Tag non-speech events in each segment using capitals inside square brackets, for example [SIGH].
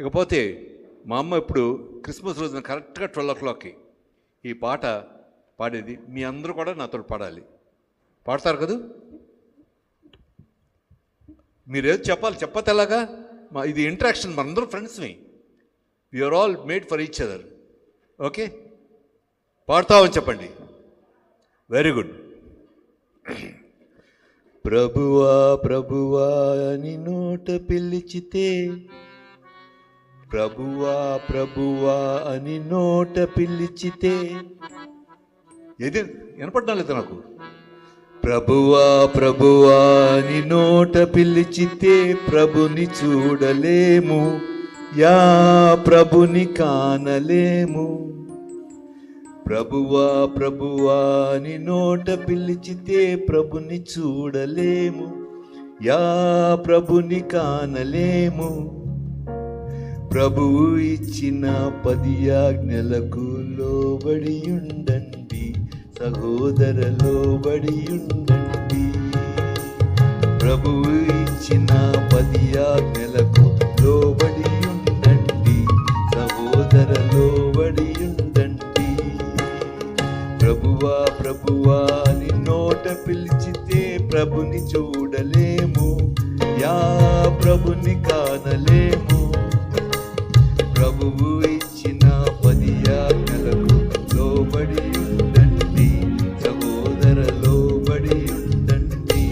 ఇకపోతే మా అమ్మ ఇప్పుడు క్రిస్మస్ రోజున కరెక్ట్గా ట్వెల్వ్ ఓ క్లాక్కి ఈ పాట పాడేది. మీ అందరూ కూడా నాతో పాడాలి. పాడతారు కదా? మీరేదో చెప్పాలి. చెప్పతే ఎలాగా? మా ఇది ఇంటరాక్షన్. మనందరం ఫ్రెండ్స్ని are all made for each other okay? పాడతామని చెప్పండి. వెరీ గుడ్ [CLEARS THROAT] ప్రభువా ప్రభువా అని నోట పిలిచితే ప్రభువా ప్రభువా అని నోట పిలిచితే. ఏది? వినపడ్డా లేదు నాకు. ప్రభువా ప్రభువా అని నోట పిలిచితే ప్రభుని చూడలేము. యా ప్రభుని కానలేము. ప్రభువా ప్రభువా అని నోట పిలిచితే ప్రభుని చూడలేము. యా ప్రభుని కానలేము. ప్రభువు ఇచ్చిన పది ఆజ్ఞలకు లోబడి ఉండండి సహోదర లోబడి ఉండండి ప్రభువు ఇచ్చిన పది ఆజ్ఞలకు లోబడి ఉండండి సహోదర లోబడి ఉండండి ప్రభువా ప్రభువా అని నోట పిలిచితే ప్రభుని చూడలేము. యా ప్రభుని కానలేము. ప్రభువు ఇచ్చిన పది ఆజ్ఞలకు లోబడి ఉండండి. సహోదర లోబడి ఉండండి.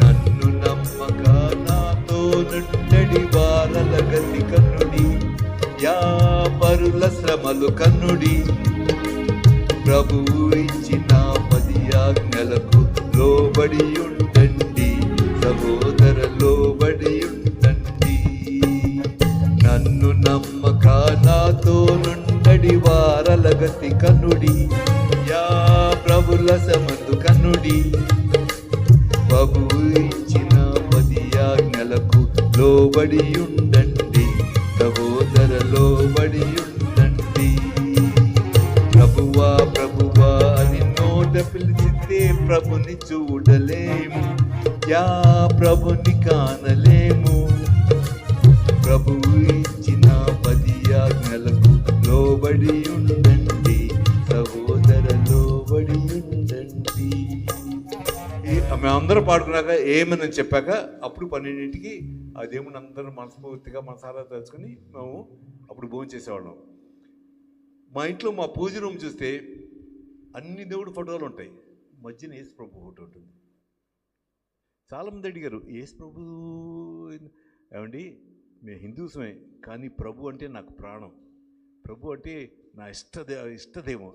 నన్ను నమ్మక నాతో నుండడి వారల గతి కన్నుడి యా పరుల శ్రమలు కన్నుడి. ప్రభువు ఇచ్చిన పది ఆజ్ఞలకు లోబడి ఉండండి. సహోదర తో నుండడి వారలగతి కన్నుడి. యా ప్రభుల సమందు కన్నుడి. ప్రభువు ఇచ్చిన పది ఆజ్ఞలకు లోబడి ఉండండి సహోదర లోబడి ఉండండి ప్రభువా ప్రభువా అని నోట పిలిచితే ప్రభుని చూడలేము. యా ప్రభుని కానలేము. ప్రభువు ఇచ్చిన లోబడి ఉండండి సహోదర లోబడి ఉండండి. ఈ- మేమందరం పాడుకున్నాక ఏమని చెప్పాక అప్పుడు పన్నెండింటికి ఆ దేవుని అందరూ మనస్ఫూర్తిగా మనసారా తెలుసుకుని మేము అప్పుడు భోజనం చేసేవాళ్ళం. మా ఇంట్లో మా పూజ రూమ్ చూస్తే అన్ని దేవుడు ఫోటోలు ఉంటాయి. మధ్యన యేసు ప్రభు ఫోటో ఉంటుంది. చాలామంది అడిగారు యేసు ప్రభు ఏమండి? మేము హిందూసమే కానీ ప్రభు అంటే నాకు ప్రాణం. ప్రభు అంటే నా ఇష్టదే ఇష్టదేవం.